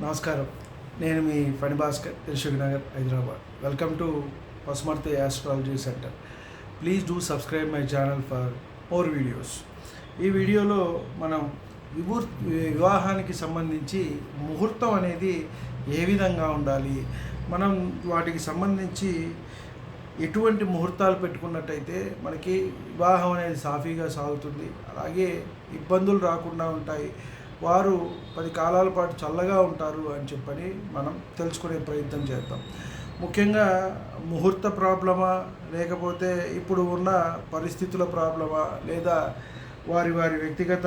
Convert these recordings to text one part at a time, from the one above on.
నమస్కారం. నేను మీ Phani Bhaskar Dilsukh Nagar Hyderabad. Welcome to Pasumarthi astrology centre please do subscribe my channel for more videos ఈ వీడియోలో మనం విభూర్ వివాహానికి సంబంధించి ముహూర్తం అనేది ఏ విధంగా ఉండాలి? మనం వాటికి సంబంధించి ఎటువంటి ముహూర్తాలు పెట్టుకున్నట్టయితే మనకి వివాహం అనేది సాఫీగా సాగుతుంది. అలాగే ఇబ్బందులు రాకుండా ఉంటాయి. వారు పది కాలాల పాటు చల్లగా ఉంటారు అని చెప్పని మనం తెలుసుకునే ప్రయత్నం చేద్దాం. ముఖ్యంగా ముహూర్త ప్రాబ్లమా లేకపోతే ఇప్పుడు ఉన్న పరిస్థితుల ప్రాబ్లమా లేదా వారి వారి వ్యక్తిగత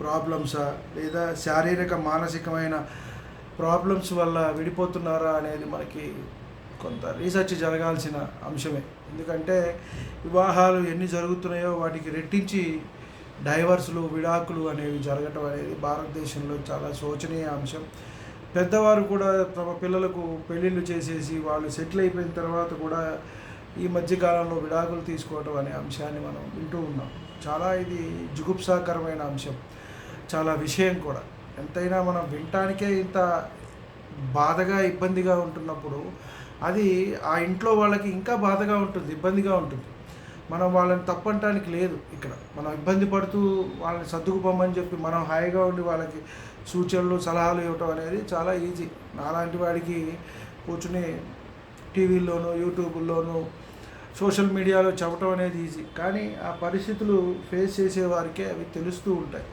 ప్రాబ్లమ్సా లేదా శారీరక మానసికమైన ప్రాబ్లమ్స్ వల్ల విడిపోతున్నారా అనేది మనకి కొంత రీసెర్చ్ జరగాల్సిన అంశమే. ఎందుకంటే వివాహాలు ఎన్ని జరుగుతున్నాయో వాటికి రెట్టించి డైవర్సులు విడాకులు అనేవి జరగటం అనేది భారతదేశంలో చాలా శోచనీయ అంశం. పెద్దవారు కూడా తమ పిల్లలకు పెళ్ళిళ్ళు చేసేసి వాళ్ళు సెటిల్ అయిపోయిన తర్వాత కూడా ఈ మధ్యకాలంలో విడాకులు తీసుకోవటం అనే అంశాన్ని మనం వింటూ ఉన్నాం. చాలా ఇది జుగుప్సాకరమైన అంశం. చాలా విషయం కూడా. ఎంతైనా మనం వినటానికే ఇంత బాధగా ఇబ్బందిగా ఉంటున్నప్పుడు అది ఆ ఇంట్లో వాళ్ళకి ఇంకా బాధగా ఉంటుంది ఇబ్బందిగా ఉంటుంది. మనం వాళ్ళని తప్పంటానికి లేదు ఇక్కడ. మనం ఇబ్బంది పడుతూ వాళ్ళని సర్దుకుపోమని చెప్పి మనం హాయిగా ఉండి వాళ్ళకి సూచనలు సలహాలు ఇవ్వటం అనేది చాలా ఈజీ. నాలాంటి వాడికి కూర్చుని టీవీల్లోనూ యూట్యూబ్లోనూ సోషల్ మీడియాలో చెప్పటం అనేది ఈజీ. కానీ ఆ పరిస్థితులు ఫేస్ చేసేవారికే అవి తెలుస్తూ ఉంటాయి.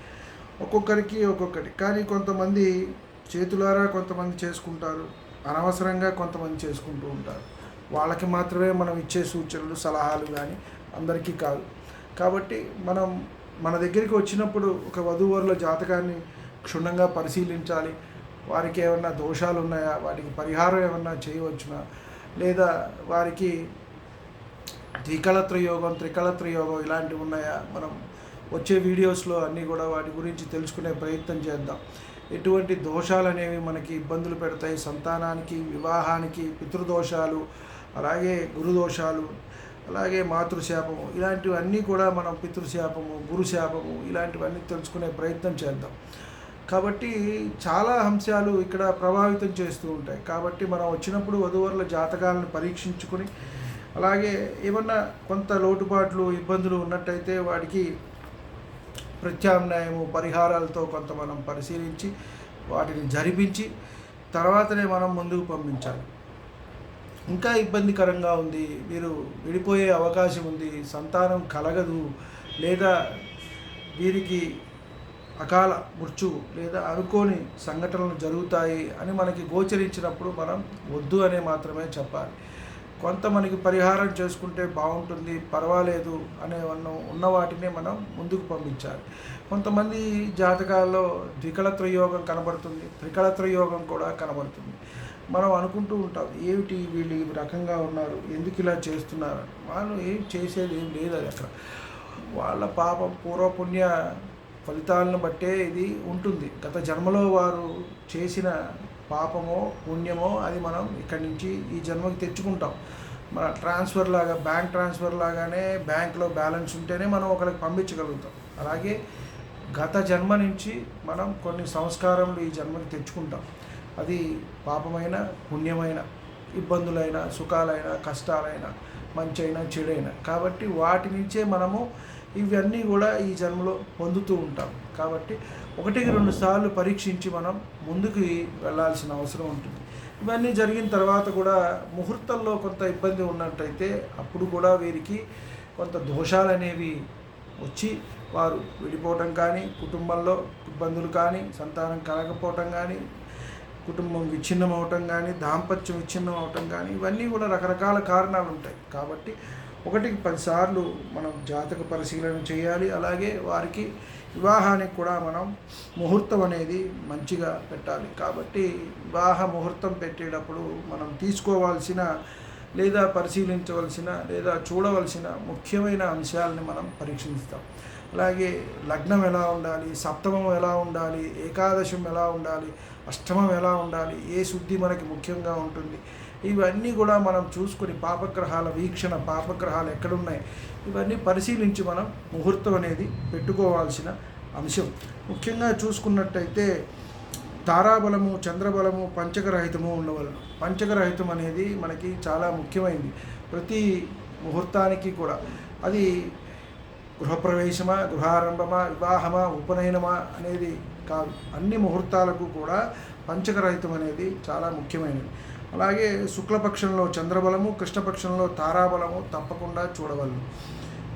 ఒక్కొక్కరికి ఒక్కొక్కటి. కానీ కొంతమంది చేతులారా కొంతమంది చేసుకుంటారు. అనవసరంగా కొంతమంది చేసుకుంటూ ఉంటారు. వాళ్ళకి మాత్రమే మనం ఇచ్చే సూచనలు సలహాలు కానీ అందరికీ కాదు. కాబట్టి మనం మన దగ్గరికి వచ్చినప్పుడు ఒక వధూవరుల జాతకాన్ని క్షుణ్ణంగా పరిశీలించాలి. వారికి ఏమన్నా దోషాలు ఉన్నాయా వాటికి పరిహారం ఏమన్నా చేయవచ్చునా? లేదా వారికి ద్వికళత్ర యోగం త్రికళత్ర యోగం ఇలాంటివి ఉన్నాయా? మనం వచ్చే వీడియోస్లో అన్నీ కూడా వాటి గురించి తెలుసుకునే ప్రయత్నం చేద్దాం. ఎటువంటి దోషాలు అనేవి మనకి ఇబ్బందులు పెడతాయి. సంతానానికి వివాహానికి పితృదోషాలు అలాగే గురుదోషాలు అలాగే మాతృశాపము. ఇలాంటివన్నీ కూడా మనం పితృశాపము గురుశాపము ఇలాంటివన్నీ తెలుసుకునే ప్రయత్నం చేద్దాం. కాబట్టి చాలా అంశాలు ఇక్కడ ప్రభావితం చేస్తూ ఉంటాయి. కాబట్టి మనం వచ్చినప్పుడు వధువరుల జాతకాలను పరీక్షించుకుని అలాగే ఏమన్నా కొంత లోటుపాట్లు ఇబ్బందులు ఉన్నట్టయితే వాటికి ప్రత్యామ్నాయము పరిహారాలతో కొంత మనం పరిశీలించి వాటిని జరిపించి తర్వాతనే మనం ముందుకు పంపించాలి. ఇంకా ఇబ్బందికరంగా ఉంది. మీరు విడిపోయే అవకాశం ఉంది. సంతానం కలగదు. లేదా వీరికి అకాల మృత్యు లేదా అనుకోని సంఘటనలు జరుగుతాయి అని మనకి గోచరించినప్పుడు మనం వద్దు అనే మాత్రమే చెప్పాలి. కొంత మనకి పరిహారం చేసుకుంటే బాగుంటుంది పర్వాలేదు అనే ఉన్న వాటినే మనం ముందుకు పంపించాలి. కొంతమంది జాతకాల్లో ద్వికళత్రయోగం కనబడుతుంది. త్రికళత్రయోగం కూడా కనబడుతుంది. మనం అనుకుంటూ ఉంటాం ఏమిటి వీళ్ళు ఈ రకంగా ఉన్నారు ఎందుకు ఇలా చేస్తున్నారు? వాళ్ళు ఏం చేసేది ఏం లేదు అది అక్కడ. వాళ్ళ పాపం పూర్వపుణ్య ఫలితాలను బట్టే ఇది ఉంటుంది. గత జన్మలో వారు చేసిన పాపమో పుణ్యమో అది మనం ఇక్కడి నుంచి ఈ జన్మకి తెచ్చుకుంటాం. మన ట్రాన్స్ఫర్ లాగా బ్యాంక్ ట్రాన్స్ఫర్ లాగానే బ్యాంక్లో బ్యాలెన్స్ ఉంటేనే మనం ఒకరికి పంపించగలుగుతాం. అలాగే గత జన్మ నుంచి మనం కొన్ని సంస్కారములు ఈ జన్మకి తెచ్చుకుంటాం. అది పాపమైన పుణ్యమైన ఇబ్బందులైన సుఖాలైన కష్టాలైన మంచైనా చెడైనా. కాబట్టి వాటి నుంచే మనము ఇవన్నీ కూడా ఈ జన్మలో పొందుతూ ఉంటాం. కాబట్టి ఒకటికి రెండు సార్లు పరీక్షించి మనం ముందుకు వెళ్ళాల్సిన అవసరం ఉంటుంది. ఇవన్నీ జరిగిన తర్వాత కూడా ముహూర్తంలో కొంత ఇబ్బంది ఉన్నట్టయితే అప్పుడు కూడా వీరికి కొంత దోషాలు అనేవి వచ్చి వారు విడిపోవటం కానీ కుటుంబంలో ఇబ్బందులు కానీ సంతానం కలగకపోవటం కానీ కుటుంబం విచ్ఛిన్నం అవటం కానీ దాంపత్యం విచ్ఛిన్నం అవటం కానీ ఇవన్నీ కూడా రకరకాల కారణాలు ఉంటాయి. కాబట్టి ఒకటికి పదిసార్లు మనం జాతక పరిశీలన చేయాలి. అలాగే వారికి వివాహానికి కూడా మనం ముహూర్తం అనేది మంచిగా పెట్టాలి. కాబట్టి వివాహ ముహూర్తం పెట్టేటప్పుడు మనం తీసుకోవాల్సిన లేదా పరిశీలించవలసిన లేదా చూడవలసిన ముఖ్యమైన అంశాలని మనం పరీక్షిస్తాం. అలాగే లగ్నం ఎలా ఉండాలి? సప్తమం ఎలా ఉండాలి? ఏకాదశం ఎలా ఉండాలి? అష్టమం ఎలా ఉండాలి? ఏ శుద్ధి మనకి ముఖ్యంగా ఉంటుంది? ఇవన్నీ కూడా మనం చూసుకుని పాపగ్రహాల వీక్షణ పాపగ్రహాలు ఎక్కడున్నాయి? ఇవన్నీ పరిశీలించి మనం ముహూర్తం అనేది పెట్టుకోవాల్సిన అంశం. ముఖ్యంగా చూసుకున్నట్టయితే తారాబలము చంద్రబలము పంచకరహితము ఉండవలన పంచకరహితం అనేది మనకి చాలా ముఖ్యమైనది ప్రతి ముహూర్తానికి కూడా. అది గృహప్రవేశమా గృహారంభమా వివాహమా ఉపనయనమా అనేది కాదు. అన్ని ముహూర్తాలకు కూడా పంచకరహితం అనేది చాలా ముఖ్యమైనది. అలాగే శుక్లపక్షంలో చంద్రబలము కృష్ణపక్షంలో తారాబలము తప్పకుండా చూడవలను.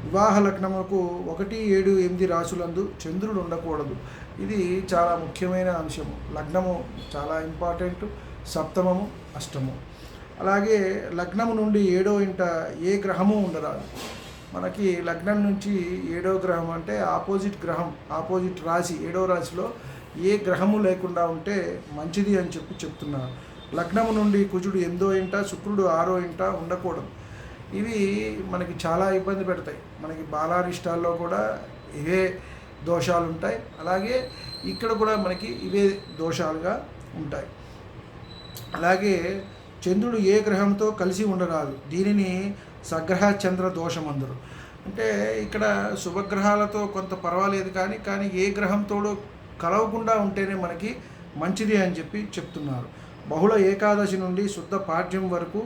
వివాహ లగ్నములకు ఒకటి ఏడు ఎనిమిది రాసులందు చంద్రుడు ఉండకూడదు. ఇది చాలా ముఖ్యమైన అంశము. లగ్నము చాలా ఇంపార్టెంట్. సప్తమము అష్టము. అలాగే లగ్నము నుండి ఏడో ఇంట ఏ గ్రహము ఉండరాదు. మనకి లగ్నం నుంచి ఏడో గ్రహం అంటే ఆపోజిట్ గ్రహం ఆపోజిట్ రాశి ఏడో రాశిలో ఏ గ్రహము లేకుండా ఉంటే మంచిది అని చెప్పి చెప్తున్నారు. లగ్నము నుండి కుజుడు ఎనిమిదో ఇంట శుక్రుడు ఆరో ఇంట ఉండకూడదు. ఇవి మనకి చాలా ఇబ్బంది పెడతాయి. మనకి బాలారిష్టాల్లో కూడా ఇవే దోషాలు ఉంటాయి. అలాగే ఇక్కడ కూడా మనకి ఇవే దోషాలుగా ఉంటాయి. అలాగే చంద్రుడు ఏ గ్రహంతో కలిసి ఉండరాదు. దీనిని సగ్రహ చంద్ర దోషం అందరు అంటే ఇక్కడ శుభగ్రహాలతో కొంత పర్వాలేదు కానీ కానీ ఏ గ్రహంతోడో కలవకుండా ఉంటేనే మనకి మంచిది అని చెప్పి చెప్తున్నారు. బహుళ ఏకాదశి నుండి శుద్ధ పాఠ్యం వరకు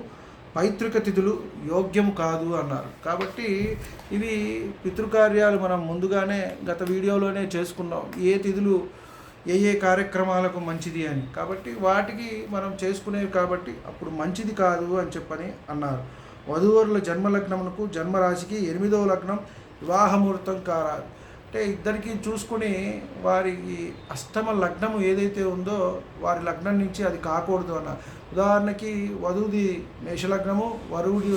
పైతృక తిథులు యోగ్యం కాదు అన్నారు. కాబట్టి ఇవి పితృకార్యాలు మనం ముందుగానే గత వీడియోలోనే చేసుకున్నాం. ఏ తిథులు ఏ ఏ కార్యక్రమాలకు మంచిది అని. కాబట్టి వాటికి మనం చేసుకునేవి కాబట్టి అప్పుడు మంచిది కాదు అని చెప్పని అన్నారు. వధూవరుల జన్మలగ్నమునకు జన్మరాశికి ఎనిమిదవ లగ్నం వివాహముహూర్తం కారాదు అంటే ఇద్దరికి చూసుకుని వారి అష్టమ లగ్నము ఏదైతే ఉందో వారి లగ్నం నుంచి అది కాకూడదు అన్న. ఉదాహరణకి వధువుది మేషలగ్నము వరువుడి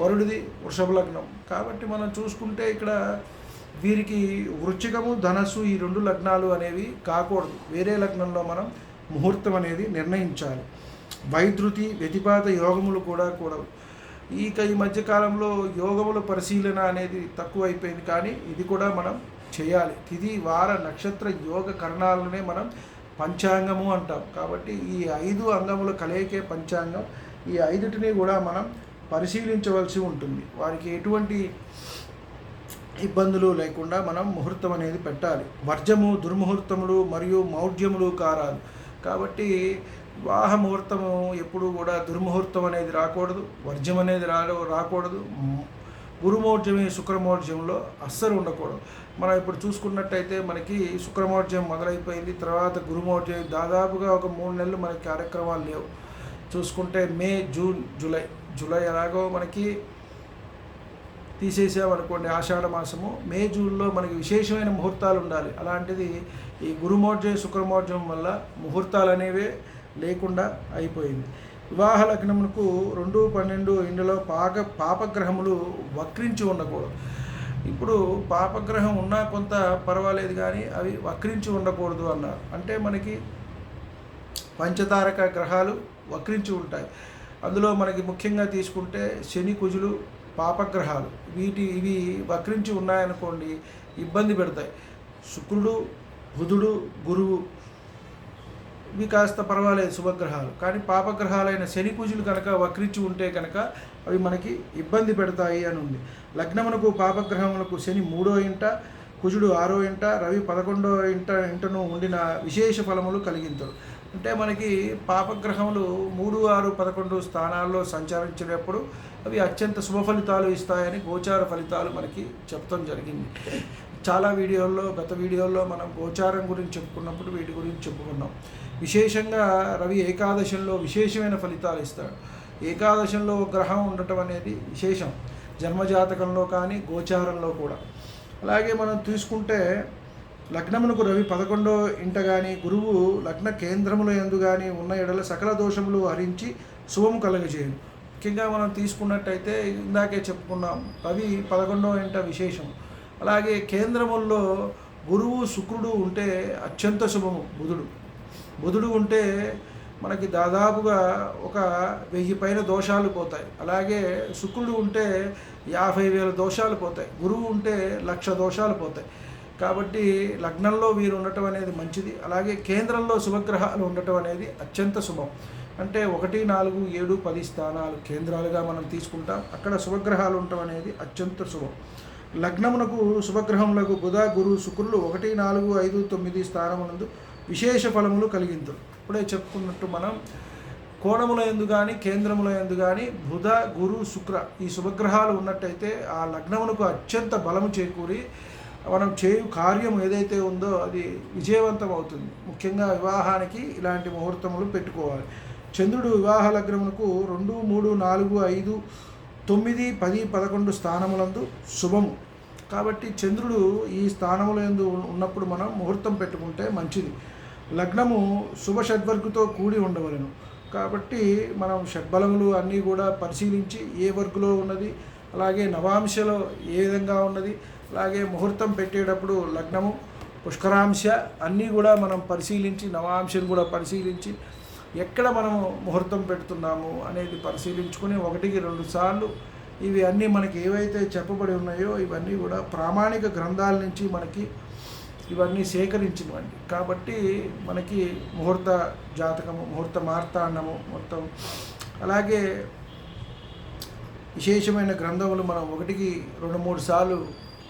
వరుడిది వృషభ లగ్నం. కాబట్టి మనం చూసుకుంటే ఇక్కడ వీరికి వృచ్చికము ధనస్సు ఈ రెండు లగ్నాలు అనేవి కాకూడదు. వేరే లగ్నంలో మనం ముహూర్తం అనేది నిర్ణయించాలి. వైద్యుతి వ్యతిపాత యోగములు కూడా కూడా ఇక ఈ మధ్యకాలంలో యోగముల పరిశీలన అనేది తక్కువైపోయింది కానీ ఇది కూడా మనం చేయాలి. తిది వార నక్షత్ర యోగ కరణాలనే మనం పంచాంగము అంటాం. కాబట్టి ఈ ఐదు అంగముల కలయికే పంచాంగం ఈ ఐదుటిని కూడా మనం పరిశీలించవలసి ఉంటుంది. వారికి ఎటువంటి ఇబ్బందులు లేకుండా మనం ముహూర్తం అనేది పెట్టాలి. వర్జము దుర్ముహూర్తములు మరియు మౌఢ్యములు కారాలు కాబట్టి వివాహ ముహూర్తము ఎప్పుడు కూడా దుర్ముహూర్తం అనేది రాకూడదు వర్జ్యం అనేది రా రాకూడదు. గురుమౌర్జమి శుక్రమౌర్జంలో అస్సలు ఉండకూడదు. మనం ఇప్పుడు చూసుకున్నట్టయితే మనకి శుక్రమౌర్జం మొదలైపోయింది తర్వాత గురుమౌర్జం దాదాపుగా ఒక మూడు నెలలు మనకి కార్యక్రమాలు లేవు. చూసుకుంటే మే జూన్ జూలై జూలై ఎలాగో మనకి తీసేసామనుకోండి ఆషాఢ మాసము. మే జూన్లో మనకి విశేషమైన ముహూర్తాలు ఉండాలి. అలాంటిది ఈ గురుమోర్జం శుక్రమోర్జం వల్ల ముహూర్తాలు అనేవే లేకుండా అయిపోయింది. వివాహ లగ్నమునకు రెండు పన్నెండు ఇందులో పాక పాపగ్రహములు వక్రించి ఉండకూడదు. ఇప్పుడు పాపగ్రహం ఉన్నా కొంత పర్వాలేదు కానీ అవి వక్రించి ఉండకూడదు అన్నారు. అంటే మనకి పంచతారక గ్రహాలు వక్రించి ఉంటాయి. అందులో మనకి ముఖ్యంగా తీసుకుంటే శని కుజులు పాపగ్రహాలు వీటి ఇవి వక్రించి ఉన్నాయనుకోండి ఇబ్బంది పెడతాయి. శుక్రుడు బుధుడు గురువు ఇవి కాస్త పర్వాలేదు శుభగ్రహాలు. కానీ పాపగ్రహాలైన శని కుజులు కనుక వక్రించి ఉంటే కనుక అవి మనకి ఇబ్బంది పెడతాయి అని ఉంది. లగ్నమునకు పాపగ్రహములకు శని మూడో ఇంట కుజుడు ఆరో ఇంట రవి పదకొండో ఇంట ఇంటను ఉండిన విశేష ఫలములు కలిగించరు అంటే మనకి పాపగ్రహములు మూడు ఆరు పదకొండు స్థానాల్లో సంచరించినప్పుడు అవి అత్యంత శుభ ఫలితాలు ఇస్తాయని గోచార ఫలితాలు మనకి చెప్తాం జరిగింది. చాలా వీడియోల్లో గత వీడియోల్లో మనం గోచారం గురించి చెప్పుకున్నప్పుడు వీటి గురించి చెప్పుకున్నాం. విశేషంగా రవి ఏకాదశంలో విశేషమైన ఫలితాలు ఇస్తాడు. ఏకాదశంలో గ్రహం ఉండటం అనేది విశేషం. జన్మజాతకంలో కానీ గోచారంలో కూడా. అలాగే మనం తీసుకుంటే లగ్నమునకు రవి పదకొండో ఇంట కానీ గురువు లగ్న కేంద్రముల ఎందు కానీ ఉన్న ఎడల సకల దోషములు హరించి శుభము కలగజేయను. ముఖ్యంగా మనం తీసుకున్నట్టయితే ఇందాకే చెప్పుకున్నాం రవి పదకొండో ఇంట విశేషం. అలాగే కేంద్రముల్లో గురువు శుక్రుడు ఉంటే అత్యంత శుభము బుధుడు. బుధుడు ఉంటే మనకి దాదాపుగా ఒక వెయ్యి పైన దోషాలు పోతాయి. అలాగే శుక్రుడు ఉంటే యాభై వేల దోషాలు పోతాయి. గురువు ఉంటే లక్ష దోషాలు పోతాయి. కాబట్టి లగ్నంలో వీరు ఉండటం అనేది మంచిది. అలాగే కేంద్రంలో శుభగ్రహాలు ఉండటం అనేది అత్యంత శుభం. అంటే ఒకటి నాలుగు ఏడు పది స్థానాలు కేంద్రాలుగా మనం తీసుకుంటాం. అక్కడ శుభగ్రహాలు ఉండటం అనేది అత్యంత శుభం. లగ్నమునకు శుభగ్రహములకు బుధ గురు శుక్రులు ఒకటి నాలుగు ఐదు తొమ్మిది స్థానమునందు విశేష ఫలములు కలిగింది. ఇప్పుడే చెప్పుకున్నట్టు మనం కోణముల ఎందు కానీ కేంద్రముల ఎందు కానీ బుధ గురు శుక్ర ఈ శుభగ్రహాలు ఉన్నట్టయితే ఆ లగ్నమునకు అత్యంత బలము చేకూరి మనం చేయు కార్యం ఏదైతే ఉందో అది విజయవంతం అవుతుంది ముఖ్యంగా వివాహానికి ఇలాంటి ముహూర్తములు పెట్టుకోవాలి. చంద్రుడు వివాహ లగ్నమునకు రెండు మూడు నాలుగు ఐదు తొమ్మిది పది పదకొండు స్థానములందు శుభము. కాబట్టి చంద్రుడు ఈ స్థానములందు ఉన్నప్పుడు మనం ముహూర్తం పెట్టుకుంటే మంచిది. లగ్నము శుభ షడ్వర్గుతో కూడి ఉండవలను. కాబట్టి మనం షడ్బలములు అన్నీ కూడా పరిశీలించి ఏ వర్గులో ఉన్నది అలాగే నవాంశలో ఏ విధంగా ఉన్నది అలాగే ముహూర్తం పెట్టేటప్పుడు లగ్నము పుష్కరాంశ అన్నీ కూడా మనం పరిశీలించి నవాంశను కూడా పరిశీలించి ఎక్కడ మనం ముహూర్తం పెడుతున్నాము అనేది పరిశీలించుకుని ఒకటికి రెండు సార్లు ఇవి అన్నీ మనకి ఏవైతే చెప్పబడి ఉన్నాయో ఇవన్నీ కూడా ప్రామాణిక గ్రంథాల నుంచి మనకి ఇవన్నీ సేకరించినవండి కాబట్టి మనకి ముహూర్త జాతకము ముహూర్త మార్తాండము మొత్తం. అలాగే విశేషమైన గ్రంథములు మనం ఒకటికి రెండు మూడు సార్లు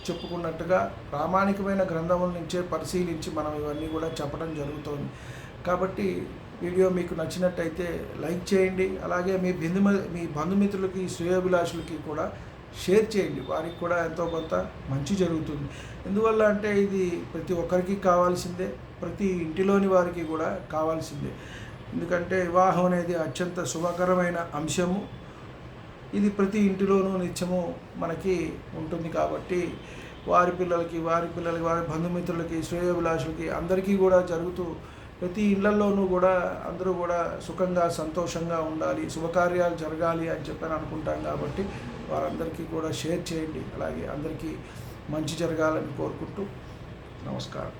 చెప్పుకున్నట్టుగా ప్రామాణికమైన గ్రంథముల నుంచే పరిశీలించి మనం ఇవన్నీ కూడా చెప్పడం జరుగుతుంది. కాబట్టి వీడియో మీకు నచ్చినట్టయితే లైక్ చేయండి. అలాగే మీ బిందు మీ బంధుమిత్రులకి శ్రేయోభిలాషులకి కూడా షేర్ చేయండి. వారికి కూడా ఎంతో కొంత మంచి జరుగుతుంది. ఎందువల్ల అంటే ఇది ప్రతి ఒక్కరికి కావాల్సిందే ప్రతి ఇంటిలోని వారికి కూడా కావాల్సిందే. ఎందుకంటే వివాహం అనేది అత్యంత శుభకరమైన అంశము. ఇది ప్రతి ఇంటిలోనూ నిత్యము మనకి ఉంటుంది కాబట్టి వారి పిల్లలకి వారి పిల్లలకి వారి బంధుమిత్రులకి శ్రేయోభిలాషులకి అందరికీ కూడా జరుగుతూ ప్రతి ఇళ్ళలోనూ కూడా అందరూ కూడా సుఖంగా సంతోషంగా ఉండాలి శుభకార్యాలు జరగాలి అని చెప్పని అనుకుంటాం కాబట్టి వారందరికీ కూడా షేర్ చేయండి. అలాగే అందరికీ మంచి జరగాలని కోరుకుంటూ నమస్కారం.